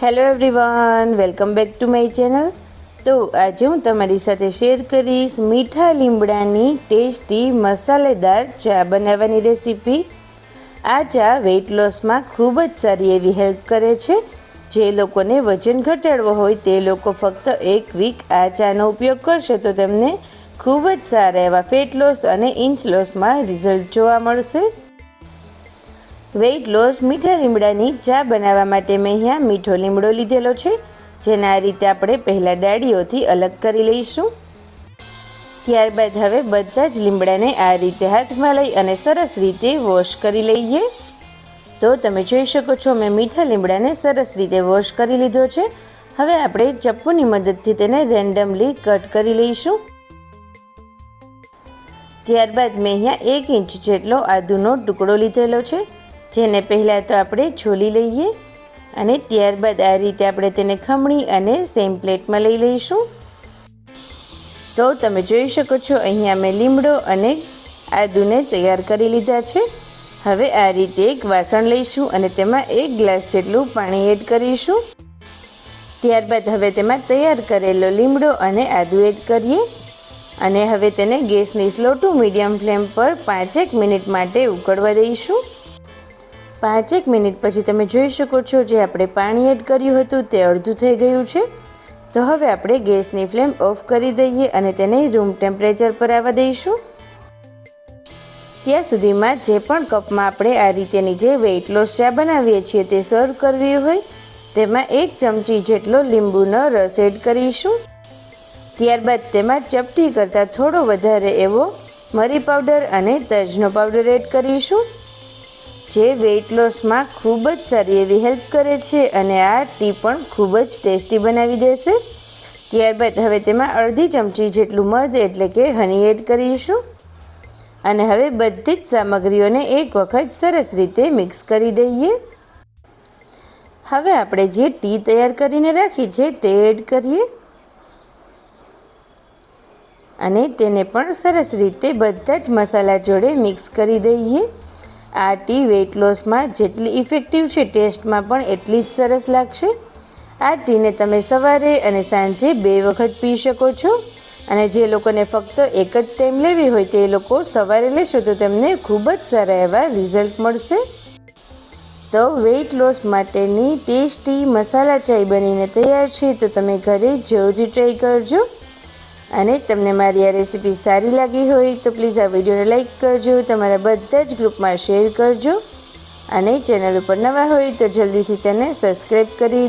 Hello everyone welcome back to my channel તો આજે હું તમારી સાથે શેર કરીશ મીઠા લીમડાની ટેસ્ટી મસાલેદાર ચા બનાવવાની રેસીપી આ ચા વેઇટ લોસમાં ખૂબ જ સારી એવી હેલ્પ કરે છે. જે લોકોને વજન ઘટાડવો હોય તે લોકો ફક્ત એક વીક આ ચાનો ઉપયોગ કરશે તો તેમને ખૂબ જ સારા એવા ફેટ લોસ અને ઇંચ લોસમાં રિઝલ્ટ જોવા મળશે. વેઇટ લોસ મીઠા લીમડાની ચા બનાવવા માટે મેં અહીંયા મીઠો લીમડો લીધેલો છે, જેને આ રીતે આપણે પહેલાં ડાળીઓથી અલગ કરી લઈશું. ત્યારબાદ હવે બધા જ લીમડાને આ રીતે હાથમાં લઈ અને સરસ રીતે વોશ કરી લઈએ. તો તમે જોઈ શકો છો, મેં મીઠા લીમડાને સરસ રીતે વોશ કરી લીધો છે. હવે આપણે ચપ્પુની મદદથી તેને રેન્ડમલી કટ કરી લઈશું. ત્યારબાદ મેં અહીંયા એક ઇંચ જેટલો આદુનો ટુકડો લીધેલો છે. જેને પહેલાં તો આપણે છોલી લઈએ અને ત્યારબાદ આ રીતે આપણે તેને ખમણી અને સેમ પ્લેટમાં લઈ લઈશું. તો તમે જોઈ શકો છો, અહીંયા મેં લીમડો અને આદુને તૈયાર કરી લીધા છે. હવે આ રીતે એક વાસણ લઈશું અને તેમાં એક ગ્લાસ જેટલું પાણી એડ કરીશું. ત્યારબાદ હવે તેમાં તૈયાર કરેલો લીમડો અને આદુ એડ કરીએ. અને હવે તેને ગેસની સ્લો ટુ મીડિયમ ફ્લેમ પર પાંચેક મિનિટ માટે ઉકળવા દઈશું. પાંચેક મિનિટ પછી તમે જોઈ શકો છો જે આપણે પાણી એડ કર્યું હતું તે અડધું થઈ ગયું છે. તો હવે આપણે ગેસની ફ્લેમ ઓફ કરી દઈએ અને તેને રૂમ ટેમ્પરેચર પર આવવા દઈશું. ત્યાં સુધીમાં જે પણ કપમાં આપણે આ રીતેની જે વેઇટ લોસ ચા બનાવીએ છીએ તે સર્વ કરવી હોય, તેમાં એક ચમચી જેટલો લીંબુનો રસ એડ કરીશું. ત્યારબાદ તેમાં ચપટી કરતાં થોડો વધારે એવો મરી પાવડર અને તજનો પાવડર એડ કરીશું. જે વેઇટ લોસમાં ખૂબ જ સારી એવી હેલ્પ કરે છે અને આ ટી પણ ખૂબ જ ટેસ્ટી બનાવી દેશે. ત્યારબાદ હવે તેમાં અડધી ચમચી જેટલું મધ એટલે કે હની એડ કરીશું. અને હવે બધી જ સામગ્રીઓને એક વખત સરસ રીતે મિક્સ કરી દઈએ. હવે આપણે જે ટી તૈયાર કરીને રાખી છે તે એડ કરીએ. અને તેને પણ સરસ રીતે બધા જ મસાલા જોડે મિક્સ કરી દઈએ. આ ટી વેઇટ લોસમાં જેટલી ઇફેક્ટિવ છે ટેસ્ટમાં પણ એટલી જ સરસ લાગશે. આ ટીને તમે સવારે અને સાંજે બે વખત પી શકો છો. અને જે લોકોને ફક્ત એક જ ટાઈમ લેવી હોય તે લોકો સવારે લેશો તો તેમને ખૂબ જ સારા એવા રિઝલ્ટ મળશે. તો વેઇટ લોસ માટેની ટેસ્ટી મસાલા ચાય બનીને તૈયાર છે તો તમે ઘરે જરૂરથી ટ્રાય કરજો. અને તમને મારી આ રેસીપી સારી લાગી હોય તો પ્લીઝ આ વિડીયોને લાઇક કરજો, તમારા બધા જ ગ્રુપમાં શેર કરજો અને ચેનલ ઉપર નવા હોય તો જલ્દીથી તેને સબસ્ક્રાઈબ કરી